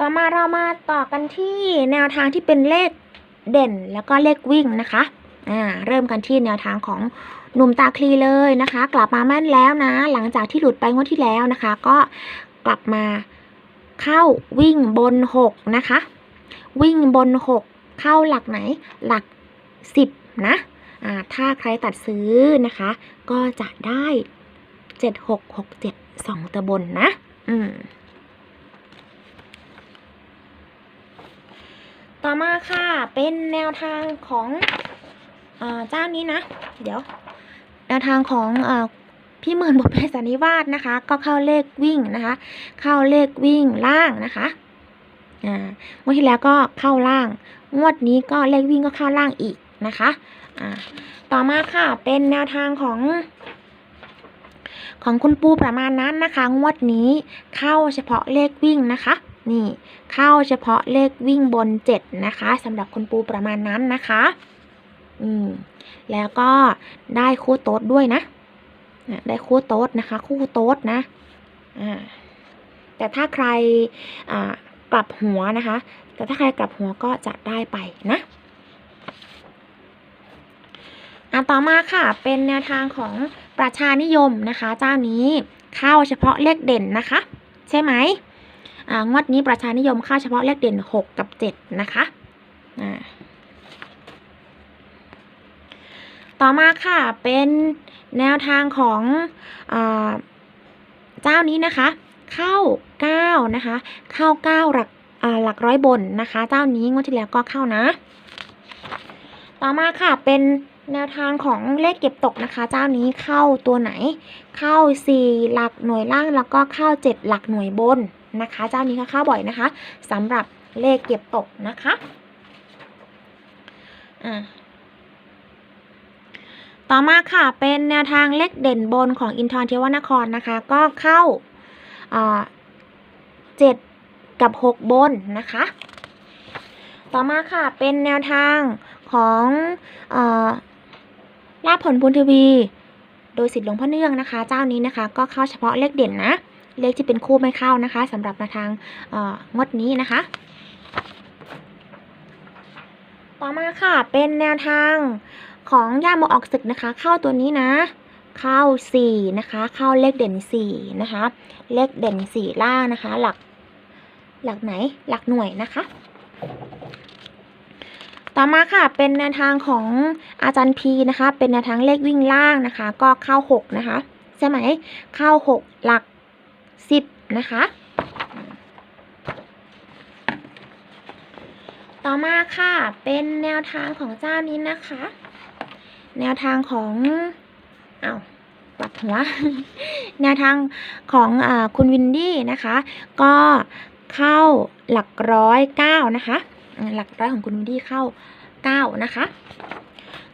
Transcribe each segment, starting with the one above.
ต่อมาเรามาต่อกันที่แนวทางที่เป็นเลขเด่นแล้วก็เลขวิ่งนะคะ อ่า เริ่มกันที่แนวทางของหนุ่มตาคลีเลยนะคะ กลับมาแม่นแล้วนะ หลังจากที่หลุดไปงวดที่แล้วนะคะ ก็กลับมาเข้าวิ่งบน 6 นะคะ วิ่งบน 6 เข้าหลักไหน หลัก 10 นะ อ่า ถ้าใครตัดซื้อนะคะ ก็จะได้ 7 6 6 7 2ตัวบนนะ อืม ต่อมาค่ะเป็นแนวทางของอาเจ้านี้นะ เดี๋ยว แนวทางของอพี่หมื่นบทเพชรสันนิวาสนะคะ ก็เข้าเลขวิ่งนะคะ เข้าเลขวิ่งล่างนะคะอ่างวดที่แล้วก็เข้าล่าง งวดนี้ก็เลขวิ่งก็เข้าล่างอีกนะคะอ่าต่อมาค่ะเป็นแนวทางของ ของคุณปูประมาณนั้นนะคะ งวดนี้เข้าเฉพาะเลขวิ่งนะคะ นี่ เข้าเฉพาะเลขวิ่งบนเจ็ดนะคะสำหรับคุณปูประมาณนั้นนะคะ อืม แล้วก็ได้คู่โต๊ดด้วยนะอะได้คู่โต๊ดนะคะ คู่โต๊ดนะ อ่า แต่ถ้าใครอ่ากลับหัวนะคะ แต่ถ้าใครกลับหัวก็จะได้ไปนะอะต่อมาค่ะ เป็นแนวทางของประชานิยมนะคะ เจ้านี้เข้าเฉพาะเลขเด่นนะคะ ใช่ไหม งวดนี้ประชานิยมเข้าเฉพาะเลขเด่น 6 กับ 7 นะคะต่อมาค่ะเป็นแนวทางของอเจ้านี้นะคะ เข้า 9 นะคะ เข้า 9 หลักหลักร้อยบนนะคะ เจ้านี้งวดที่แล้วก็เข้านะ ต่อมาค่ะเป็นแนวทางของเลขเก็บตกนะคะ เจ้านี้เข้าตัวไหน เข้า 4 หลักหน่วยล่างแล้วก็เข้า 7 หลักหน่วยบน นะคะ เจ้านี้ก็เข้าบ่อยนะคะสำหรับเลขเก็บตกนะคะอ่าต่อมาค่ะเป็นแนวทางเลขเด่นบนของอินทรเทวนครนะคะ ก็เข้าอ่า7กับ6บนนะคะ ต่อมาค่ะเป็นแนวทางของอาลาผลบุญทวี โดยสิทธิ์หลวงพ่อเนื่องนะคะ เจ้านี้นะคะ ก็เข้าเฉพาะเลขเด่นนะ เลขที่เป็นคู่ไม่เข้านะคะสำหรับแนวทางงวดนี้นะคะ ต่อมาค่ะเป็นแนวทางของย่าโมออกศึกนะคะ เข้าตัวนี้นะ เข้าสี่นะคะ เข้าเลขเด่นสี่นะคะ เลขเด่นสี่ล่างนะคะ หลักหลักไหนหลักหน่วยนะคะต่อมาค่ะเป็นแนวทางของอาจารย์พีนะคะ เป็นแนวทางเลขวิ่งล่างนะคะ ก็เข้าหกนะคะ ใช่ไหมเข้าหกหลัก สิบนะคะ ต่อมาค่ะเป็นแนวทางของเจ้านี้นะคะ แนวทางของเอาวปรับหัวแนวทางของอคุณวินดี้นะคะ ก็เข้าหลักร้อยเก้านะคะ หลักร้อยของคุณวินดี้เข้าเก้านะคะ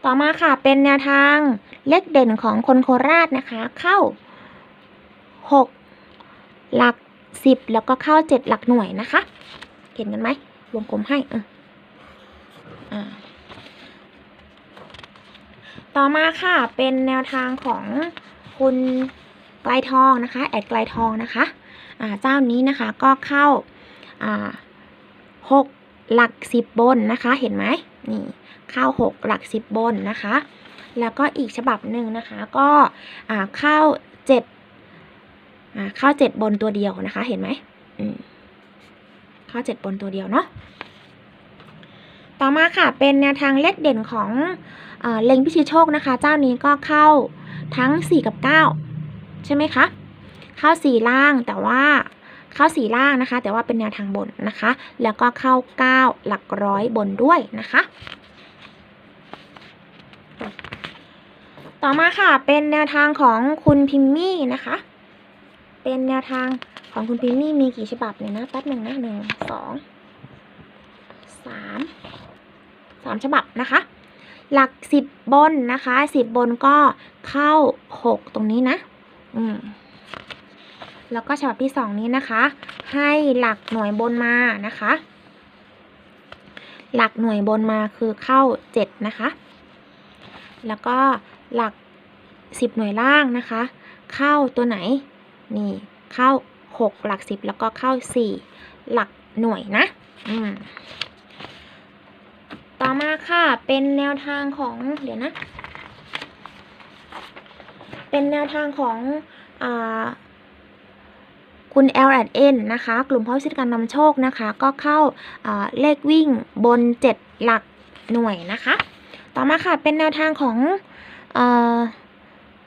ต่อมาค่ะเป็นแนวทางเลขเด่นของคนโคราชนะคะ เข้าหก หลักสิบแล้วก็เข้าเจ็ดหลักหน่วยนะคะ เห็นกันไหมวงกลมให้เอออ่าต่อมาค่ะเป็นแนวทางของคุณไกลทองนะคะ แอดไกลทองนะคะอ่าเจ้านี้นะคะก็เข้าอ่าหกหลักสิบบนนะคะ เห็นไหมนี่เข้าหกหลักสิบบนนะคะ แล้วก็อีกฉบับหนึ่งนะคะ ก็อ่าเข้าเจ็ด เข้าเจ็ดบนตัวเดียวนะคะ เห็นไหมเข้าเจ็ดบนตัวเดียวเนาะต่อมาค่ะเป็นแนวทางเลขเด่นของเอเล็งพิชิตโชคนะคะ เจ้านี้ก็เข้าทั้ง 4 กับ 9 ใช่ไหมคะ เข้า 4 ล่างแต่ว่าเข้า 4 ล่างนะคะ แต่ว่าเป็นแนวทางบนนะคะ แล้วก็เข้า 9 หลักร้อยบนด้วยนะคะ ต่อมาค่ะเป็นแนวทางของคุณพิมมี่นะคะ เป็นแนวทางของคุณพิมมี่มีกี่ฉบับเนี่ยนะแป๊บหนึ่งนะหนึ่งสองสามสามฉบับนะคะ หลักสิบบนนะคะสิบบนก็เข้าหกตรงนี้นะ อืมแล้วก็ฉบับที่สองนี้นะคะ ให้หลักหน่วยบนมานะคะ หลักหน่วยบนมาคือเข้าเจ็ดนะคะ แล้วก็หลักสิบหน่วยล่างนะคะ เข้าตัวไหน นี่เข้าหกหลักสิบแล้วก็เข้าสี่หลักหน่วยนะ อืม ต่อมาค่ะ เป็นแนวทางของเดี๋ยวนะ เป็นแนวทางของอ่าคุณ L N นะคะ กลุ่มเพาะวิทยการนำโชคนะคะ ก็เข้าาเลขวิ่งบน 7 หลักหน่วยนะคะ ต่อมาค่ะ เป็นแนวทางของอา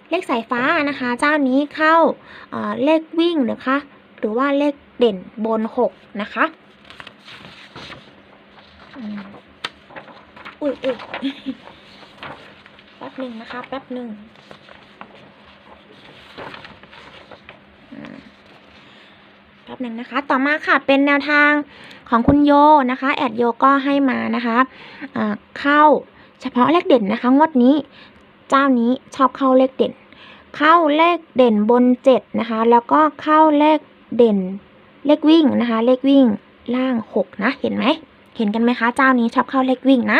เลขสายฟ้านะคะ เจ้านี้เข้าเลขวิ่งนะคะ หรือว่าเลขเด่นบน 6 นะคะอุ้ยอุ้ยแป๊บหนึ่งนะคะ แป๊บหนึ่งแป๊บหนึ่งนะคะ ต่อมาค่ะเป็นแนวทางของคุณโยนะคะ แอดโยก็ให้มานะคะอ่าเข้าเฉพาะเลขเด่นนะคะ งวดนี้ เจ้านี้ชอบเข้าเลขเด่น เข้าเลขเด่นบนเจ็ดนะคะ แล้วก็เข้าเลขเด่นเลขวิ่งนะคะ เลขวิ่งล่างหกนะ เห็นไหม เห็นกันไหมคะ เจ้านี้ชอบเข้าเลขวิ่งนะ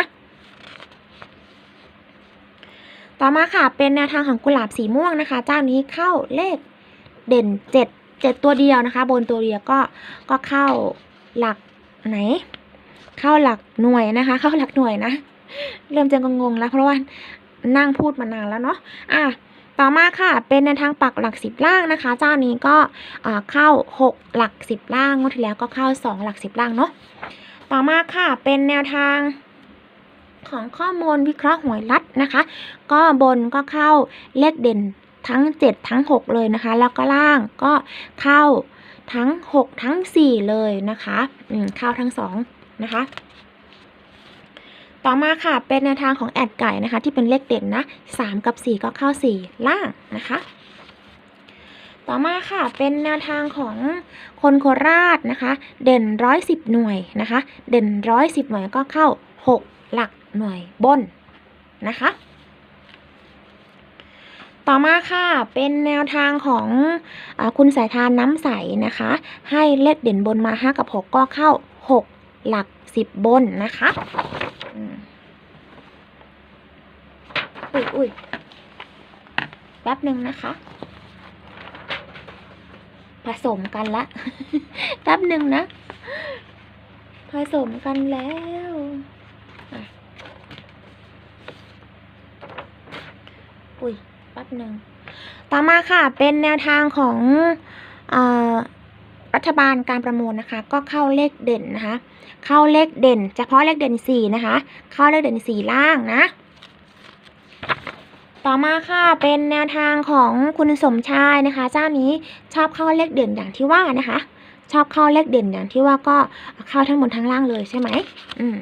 ต่อมาค่ะ เป็นแนวทางของกุหลาบสีม่วงนะคะ เจ้านี้เข้าเลขเด่นเจ็ดเจ็ดตัวเดียวนะคะ บนตัวเดียวก็ก็เข้าหลักไหน เข้าหลักหน่วยนะคะ เข้าหลักหน่วยนะ เริ่มจะงงๆแล้วเพราะว่า นั่งพูดมานานแล้วเนาะอะต่อมาค่ะ เป็นแนวทางปักหลักสิบล่างนะคะ เจ้านี้ก็เข้าหกหลักสิบล่างงวดที่แล้วก็เข้าสองหลักสิบล่างเนาะต่อมาค่ะเป็นแนวทางของข้อมูลวิเคราะห์หวยรัดนะคะ ก็บนก็เข้าเลขเด่นทั้ง 7 ทั้ง 6 เลยนะคะ แล้วก็ล่างก็เข้าทั้ง 6 ทั้ง 4 เลยนะคะ อืมเข้าทั้ง 2 นะคะ ต่อมาค่ะเป็นแนวทางของแอดไก่นะคะ ที่เป็นเลขเด่นนะ3กับ 4 ก็เข้า 4 ล่างนะคะ ต่อมาค่ะเป็นแนวทางของคนโคราชนะคะ เด่นร้อยสิบหน่วยนะคะ เด่นร้อยสิบหน่วยก็เข้าหกหลักหน่วยบนนะคะต่อมาค่ะเป็นแนวทางของอคุณสายทานน้ำใสนะคะ ให้เลขเด่นบนมา 5 กับ 6 ก็เข้า 6 หลัก 10 บนนะคะ อุ้ยอุ้ยแป๊บหนึ่งนะคะ ผสมกันละ แป๊บหนึ่งนะ ผสมกันแล้วอุ้ยแป๊บหนึ่งต่อมาค่ะเป็นแนวทางของอา รัฐบาลการประมูลนะคะ ก็เข้าเลขเด่นนะคะ เข้าเลขเด่น เฉพาะเลขเด่นสี่นะคะ เข้าเลขเด่นสี่ล่างนะ ต่อมาค่ะเป็นแนวทางของคุณสมชายนะคะ เจ้านี้ชอบเข้าเลขเด่นอย่างที่ว่านะคะ ชอบเข้าเลขเด่นอย่างที่ว่าก็เข้าทั้งบนทั้งล่างเลยใช่ไหมอืม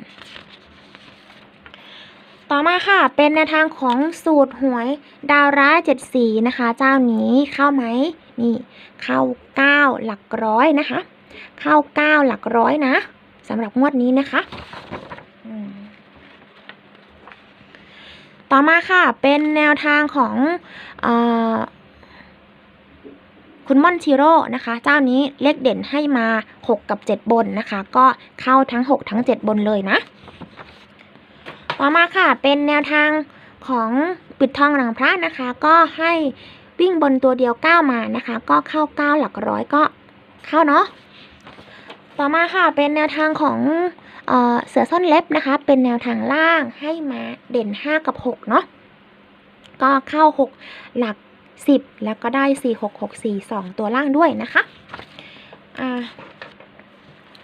ต่อมาค่ะ เป็นแนวทางของสูตรหวยดาวร้ายเจ็ดสีนะคะ เจ้านี้เข้าไหม นี่เข้าเก้าหลักร้อยนะคะ เข้าเก้าหลักร้อยนะสำหรับงวดนี้นะคะต่อมาค่ะเป็นแนวทางของอคุณม่อนชิโร่นะคะ เจ้านี้เลขเด่นให้มา 6 กับ 7 บนนะคะ ก็เข้าทั้ง 6 ทั้ง 7 บนเลยนะ ต่อมาค่ะเป็นแนวทางของปิดทองหลังพระนะคะ ก็ให้ วิ่งบนตัวเดียวก้าวมานะคะ ก็เข้าเก้าหลักร้อยก็เข้าเนาะต่อมาค่ะเป็นแนวทางของเออเสือซ่อนเล็บนะคะ เป็นแนวทางล่างให้มาเด่น 5 กับ 6 เนาะก็เข้า 6 หลัก 10 แล้วก็ได้ 4 6 6 4 2 ตัวล่างด้วยนะคะอ่า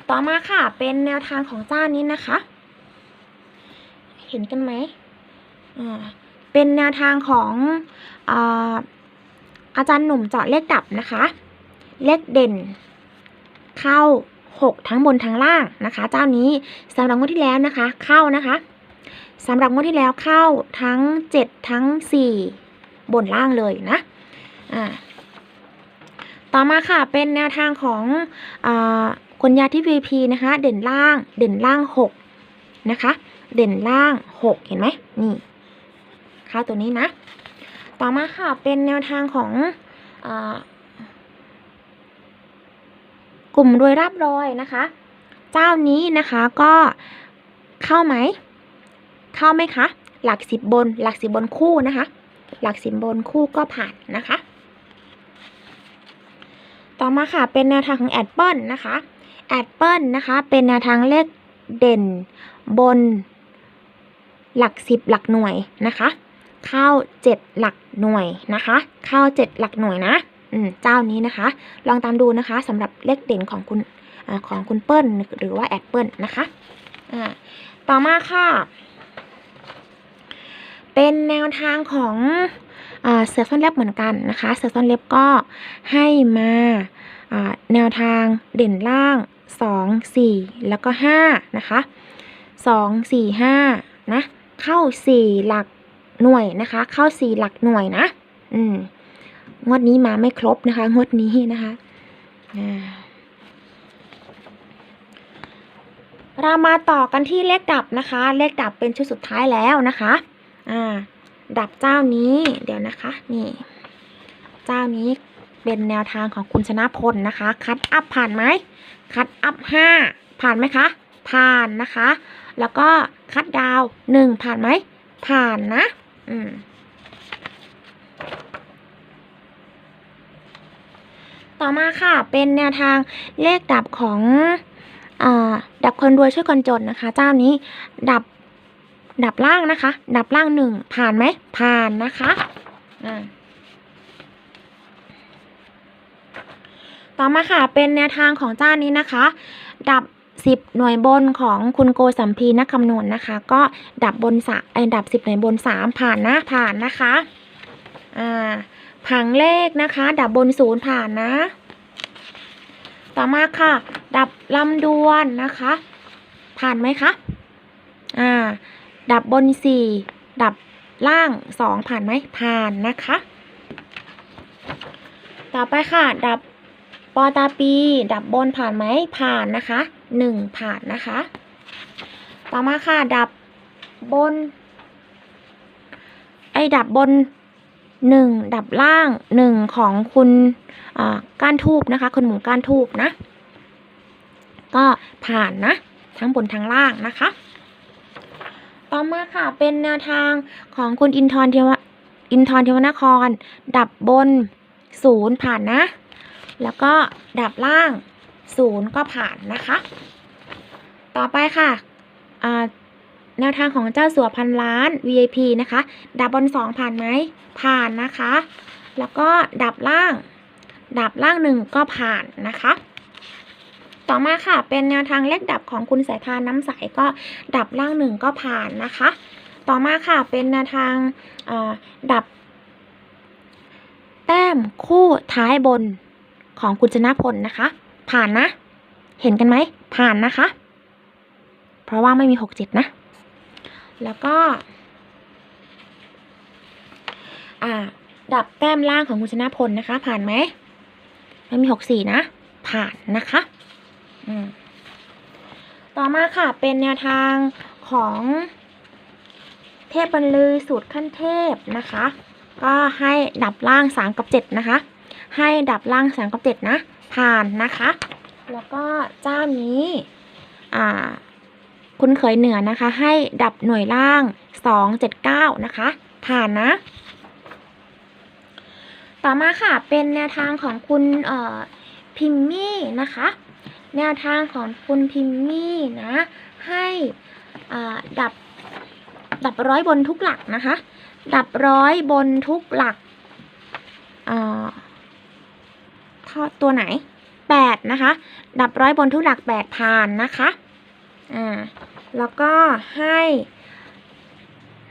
ต่อมาค่ะเป็นแนวทางของเจ้านี้นะคะ เห็นกันไหมอ่าเป็นแนวทางของอา อาจารย์หนุ่มเจาะเลขดับนะคะ เลขเด่น เข้า 6 ทั้งบนทั้งล่างนะคะ เจ้านี้สำหรับงวดที่แล้วนะคะ เข้านะคะสำหรับงวดที่แล้วเข้าทั้ง 7 ทั้ง 4 บนล่างเลยนะอ่าต่อมาค่ะเป็นแนวทางของอคนยาที่ VP นะคะ เด่นล่างเด่นล่าง 6 นะคะ เด่นล่าง 6 เห็นไหมนี่เข้าตัวนี้นะ ต่อมาค่ะ เป็นแนวทางของอกลุ่มรวยราบรอยนะคะ เจ้านี้นะคะก็เข้าไหม เข้าไหมคะ หลักสิบบน หลักสิบบนคู่นะคะ หลักสิบบนคู่ก็ผ่านนะคะ ต่อมาค่ะ เป็นแนวทางของแอดเปิลนะคะแอดเปิลนะคะ เป็นแนวทางเลขเด่นบนหลักสิบหลักหน่วยนะคะ เข้าเจ็ดหลักหน่วยนะคะ เข้าเจ็ดหลักหน่วยนะอืมเจ้านี้นะคะ ลองตามดูนะคะสำหรับเลขเด่นของคุณอของคุณเปิ้ลหรือว่าแอดเปิลนะคะต่อมาค่ะ เป็นแนวทางของเสือซ่อนเล็บเหมือนกันนะคะ เสือซ่อนเล็บก็ให้มาอ่าแนวทางเด่นล่าง 2 4 แล้วก็5นะคะ 2 4 5นะเข้า 4 หลัก หน่วยนะคะ เข้า4หลักหน่วยนะ อืม งวดนี้มาไม่ครบนะคะ งวดนี้นะคะเรามาต่อกันที่เลขดับนะคะ เลขดับเป็นชุดสุดท้ายแล้วนะคะ อ่า ดับเจ้านี้ เดี๋ยวนะคะ นี่ เจ้านี้เป็นแนวทางของคุณชนะพลนะคะ คัดอัพผ่านไหม คัดอัพห้าผ่านไหมคะ ผ่านนะคะ แล้วก็คัดดาวหนึ่งผ่านไหม ผ่านนะ อืม ต่อมาค่ะ เป็นแนวทางเลขดับของอดับคนรวยช่วยคนจนนะคะ เจ้านี้ดับดับล่างนะคะ ดับล่างหนึ่งผ่านไหมผ่านนะคะอ่าต่อมาค่ะเป็นแนวทางของเจ้านี้นะคะ ดับ สิบหน่วยบนของคุณโกสัมพีนักคำนวณนะคะ ก็ดับบนสะไอ้ดับสิบหน่วยบนสามผ่านนะผ่านนะคะอ่าผังเลขนะคะ ดับบนศูนย์ผ่านนะ ต่อมาค่ะ ดับลำดวนนะคะ ผ่านไหมคะอ่าดับบนสี่ดับล่างสองผ่านไหมผ่านนะคะ ต่อไปค่ะ ดับ ปอตาปี ดับบนผ่านไหมผ่านนะคะหนึ่งผ่านนะคะ ต่อมาค่ะ ดับบน ไอ้ดับบนหนึ่งดับล่างหนึ่งของคุณอ่าก้านทูบนะคะคุณหมูก้านทูบนะ ก็ผ่านนะ ทั้งบนทั้งล่างนะคะ ต่อมาค่ะเป็นแนวทางของคุณอินทร์เทวอินทร์เทวนคร ดับบนศูนย์ผ่านนะ แล้วก็ดับล่างศูนย์ก็ผ่านนะคะ ต่อไปค่ะแนวทางของเจ้าสัวพันล้าน VIP นะคะ ดับบนสองผ่านไหมผ่านนะคะ แล้วก็ดับล่าง ดับล่างหนึ่งก็ผ่านนะคะ ต่อมาค่ะ เป็นแนวทางเลขดับของคุณสายทานน้ำใสก็ดับล่างหนึ่งก็ผ่านนะคะ ต่อมาค่ะ เป็นแนวทางดับ แต้มคู่ท้ายบน ของคุณชนะพลนะคะ ผ่านนะ เห็นกันไหม ผ่านนะคะ เพราะว่าไม่มีหกเจ็ดนะ แล้วก็ อ่า ดับแต้มล่างของคุณชนะพลนะคะ ผ่านไหม ไม่มีหกสี่นะ ผ่านนะคะ อืมต่อมาค่ะเป็นแนวทางของเทพบรรลือสูตรขั้นเทพนะคะ ก็ให้ดับล่างสามกับเจ็ดนะคะ ให้ดับล่างสามกับเจ็ดนะ ผ่านนะคะ แล้วก็เจ้านี้อ่าคุณเขยเหนือนะคะ ให้ดับหน่วยล่างสองเจ็ดเก้านะคะ ผ่านนะ ต่อมาค่ะเป็นแนวทางของคุณเอ่อพิมมี่นะคะ แนวทางของคุณพิมมี่นะ ให้ดับดับร้อยบนทุกหลักนะคะ ดับร้อยบนทุกหลักอ่า ตัวไหนแปดนะคะ ดับร้อยบนทุกหลักแปดผ่านนะคะ อ่า แล้วก็ให้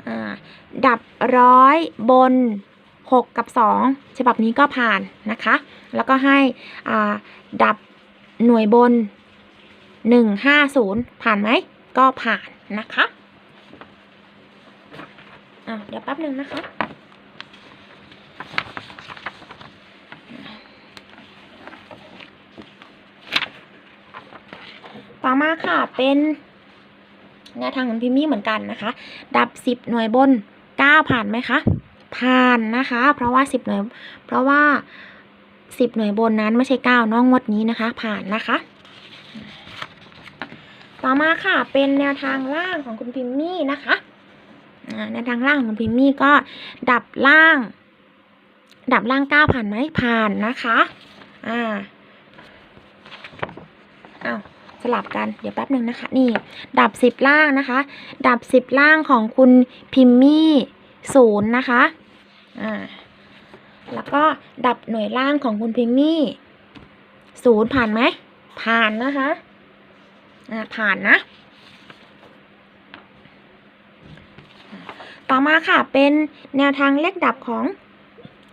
อ่า ดับร้อยบนหกกับสองฉบับนี้ก็ผ่านนะคะ แล้วก็ให้ อ่า ดับหน่วยบนหนึ่งห้าศูนย์ผ่านไหม ก็ผ่านนะคะอะเดี๋ยวแป๊บหนึ่งนะคะ ต่อมาค่ะเป็นแนวทางของพิมมี่เหมือนกันนะคะ ดับสิบหน่วยบนเก้าผ่านไหมคะ ผ่านนะคะ เพราะว่าสิบหน่วย เพราะว่าสิบหน่วยบนนั้นไม่ใช่เก้าน้องงวดนี้นะคะ ผ่านนะคะ ต่อมาค่ะเป็นแนวทางล่างของคุณพิมมี่นะคะอ่าในทางล่างของพิมมี่ก็ดับล่าง ดับล่างเก้าผ่านไหมผ่านนะคะ อ่าอ้าว สลับกันเดี๋ยวแป๊บหนึ่งนะคะ นี่ ดับสิบล่างนะคะ ดับสิบล่างของคุณพิมมี่ศูนย์นะคะอ่าแล้วก็ดับหน่วยล่างของคุณพิมมี่ศูนย์ผ่านไหมผ่านนะคะอ่าผ่านนะ ต่อมาค่ะเป็นแนวทางเลขดับของ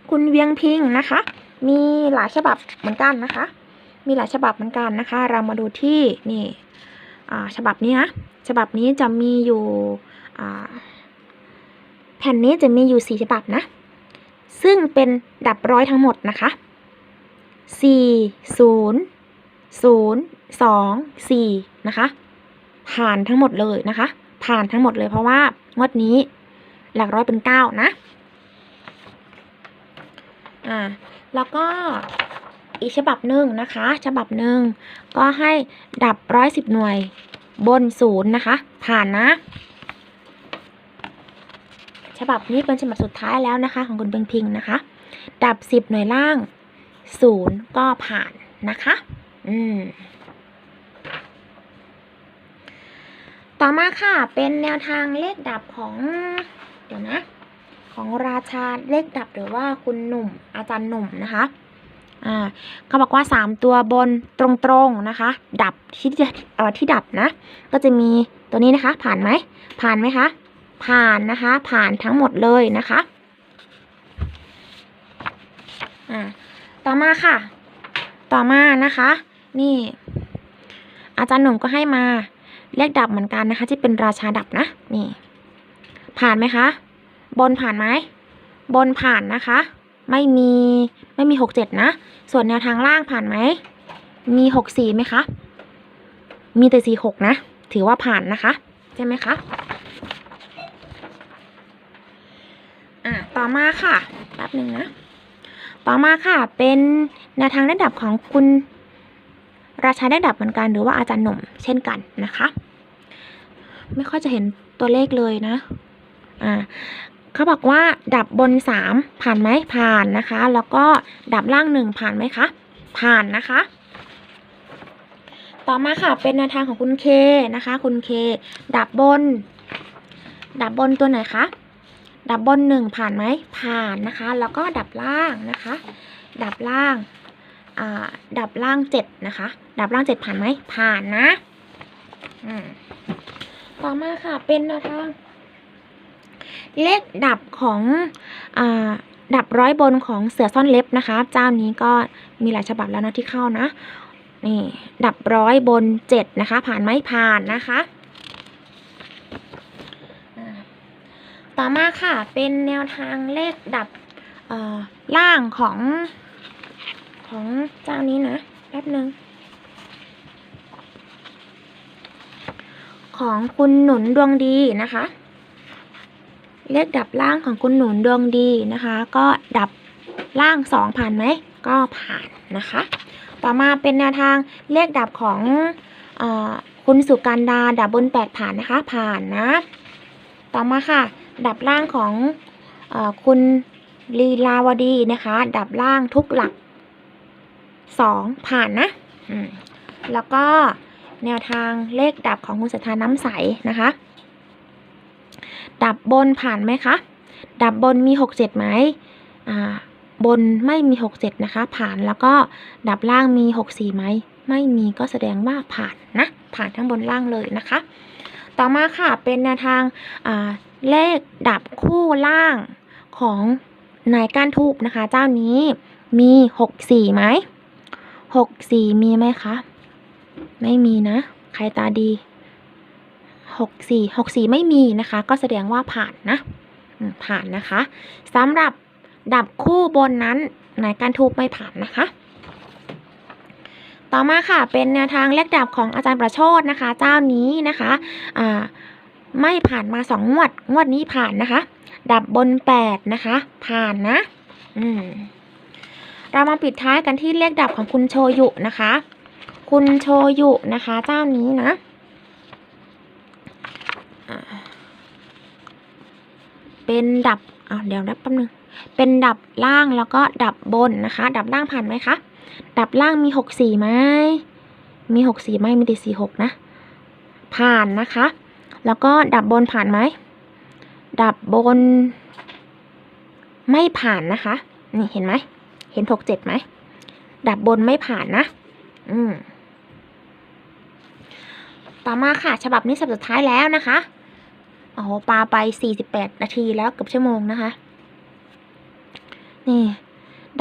คุณเวียงพิงนะคะ มีหลายฉบับเหมือนกันนะคะ มีหลายฉบับเหมือนกันนะคะ เรามาดูที่นี่ฉบับนี้นะฉบับนี้จะมีอยู่แผ่นนี้จะมีอยู่สี่ฉบับนะ ซึ่งเป็นดับร้อยทั้งหมดนะคะสี่ศูนย์ศูนย์สองสี่นะคะ ผ่านทั้งหมดเลยนะคะ ผ่านทั้งหมดเลยเพราะว่างวดนี้หลักร้อยเป็นเก้านะ อ่า แล้วก็ อีกฉบับหนึ่งนะคะ ฉบับหนึ่งก็ให้ดับร้อยสิบหน่วยบนศูนย์นะคะ ผ่านนะ ฉบับนี้เป็นฉบับสุดท้ายแล้วนะคะ ของคุณเบงพิงนะคะ ดับสิบหน่วยล่างศูนย์ก็ผ่านนะคะ อืมต่อมาค่ะเป็นแนวทางเลขดับของ เดี๋ยวนะ ของราชาเลขดับหรือว่าคุณหนุ่มอาจารย์หนุ่มนะคะ อ่าเขาบอกว่าสามตัวบนตรงๆนะคะ ดับที่จะเอ่อที่ดับนะ ก็จะมีตัวนี้นะคะ ผ่านไหม ผ่านไหมคะ ผ่านนะคะ ผ่านทั้งหมดเลยนะคะอ่าต่อมาค่ะ ต่อมานะคะ นี่ อาจารย์หนุ่มก็ให้มาเลขดับเหมือนกันนะคะ ที่เป็นราชาดับนะ นี่ ผ่านไหมคะ บนผ่านไหมบนผ่านนะคะ ไม่มีไม่มีหกเจ็ดนะ ส่วนแนวทางล่างผ่านไหม มีหกสี่ไหมคะ มีแต่สี่หกนะ ถือว่าผ่านนะคะ ใช่ไหมคะอะต่อมาค่ะ แป๊บหนึ่งนะ ต่อมาค่ะ เป็นแนวทางระดับของคุณราชาได้ดับเหมือนกันหรือว่าอาจารย์หนุ่มเช่นกันนะคะ ไม่ค่อยจะเห็นตัวเลขเลยนะ อ่า เขาบอกว่าดับบนสามผ่านไหมผ่านนะคะ แล้วก็ดับล่างหนึ่งผ่านไหมคะ ผ่านนะคะ ต่อมาค่ะเป็นแนวทางของคุณเคนะคะ คุณเคดับบน ดับบนตัวไหนคะดับบนหนึ่งผ่านไหมผ่านนะคะ แล้วก็ดับล่างนะคะ ดับล่างดับล่างเจ็ดนะคะ ดับล่างเจ็ดผ่านไหมผ่านนะต่อมาค่ะเป็นแนวทาง เลขดับของอดับร้อยบนของเสือซ่อนเล็บนะคะ เจ้านี้ก็มีหลายฉบับแล้วนะที่เข้านะ นี่ดับร้อยบนเจ็ดนะคะ ผ่านไหมผ่านนะคะ ต่อมาค่ะเป็นแนวทางเลขดับล่างของของเจ้านี้นะแป๊บหนึ่งของคุณหนุนดวงดีนะคะ เลขดับล่างของคุณหนุนดวงดีนะคะ ก็ดับล่างสองผ่านไหมก็ผ่านนะคะ ต่อมาเป็นแนวทางเลขดับของอคุณสุการดาดับบนแปดผ่านนะคะ ผ่านนะ ต่อมาค่ะ ดับล่างของอคุณลีลาวดีนะคะ ดับล่างทุกหลักสองผ่านนะแล้วก็แนวทางเลขดับของคุณสัทธาน้ำใสนะคะ ดับบนผ่านไหมคะ ดับบนมีหกเจ็ดไหมอ่าบนไม่มีหกเจ็ดนะคะ ผ่านแล้วก็ดับล่างมีหกสี่ไหมไม่มีก็แสดงว่าผ่านนะ ผ่านทั้งบนล่างเลยนะคะ ต่อมาค่ะเป็นแนวทางอ่าเลขดับคู่ล่างของนายก้านทูบนะคะ เจ้านี้มีหกสี่ไหมหกสี่มีไหมคะ ไม่มีนะ ใครตาดี หกสี่หกสี่ไม่มีนะคะ ก็แสดงว่าผ่านนะผ่านนะคะสำหรับดับคู่บนนั้นในการทูบไม่ผ่านนะคะ ต่อมาค่ะเป็นแนวทางเลขดับของอาจารย์ประโชดนะคะ เจ้านี้นะคะไม่ผ่านมาสองงวด งวดนี้ผ่านนะคะ ดับบนแปดนะคะ ผ่านนะ อืมเรามาปิดท้ายกันที่เลขดับของคุณโชยุนะคะ คุณโชยุนะคะ เจ้านี้นะอ่า เป็นดับอ้าวเดี๋ยวนะแป๊บนึงเป็นดับล่างแล้วก็ดับบนนะคะ ดับล่างผ่านไหมคะ ดับล่างมีหกสี่ไหมมีหกสี่ไหมมีแต่สี่หกนะ ผ่านนะคะ แล้วก็ดับบนผ่านไหม ดับบน ไม่ผ่านนะคะ นี่เห็นไหม เห็นหกเจ็ดไหม ดับบนไม่ผ่านนะ อืม ต่อมาค่ะ ฉบับนี้ฉบับสุดท้ายแล้วนะคะ โอ้โหปาไปสี่สิบแปดนาทีแล้วเกือบชั่วโมงนะคะ นี่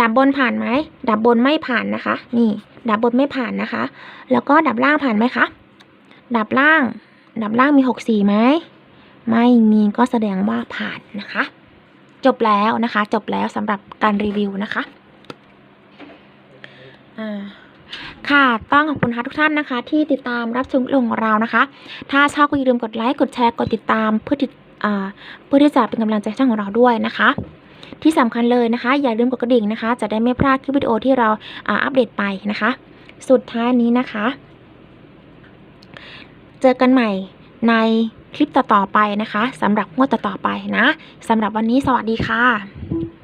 ดับบนผ่านไหมดับบนไม่ผ่านนะคะ นี่ ดับบนไม่ผ่านนะคะ แล้วก็ดับล่างผ่านไหมคะ ดับล่าง ดับล่างมีหกสี่ไหมไม่มีก็แสดงว่าผ่านนะคะ จบแล้วนะคะ จบแล้วสำหรับการรีวิวนะคะ อ่า ค่ะ ต้องขอบคุณค่ะทุกท่านนะคะ ที่ติดตามรับชมลงของเรานะคะ ถ้าชอบก็อย่าลืมกดไลค์ กดแชร์ กดติดตามเพื่อติดเพื่อที่จะเป็นกำลังใจให้ช่องของเราด้วยนะคะ ที่สำคัญเลยนะคะ อย่าลืมกดกระดิ่งนะคะ จะได้ไม่พลาดคลิปวิดีโอที่เราอ่าอัปเดตไปนะคะ สุดท้ายนี้นะคะ เจอกันใหม่ในคลิปต่อๆไปนะคะสำหรับงวดต่อๆไปนะสำหรับวันนี้สวัสดีค่ะ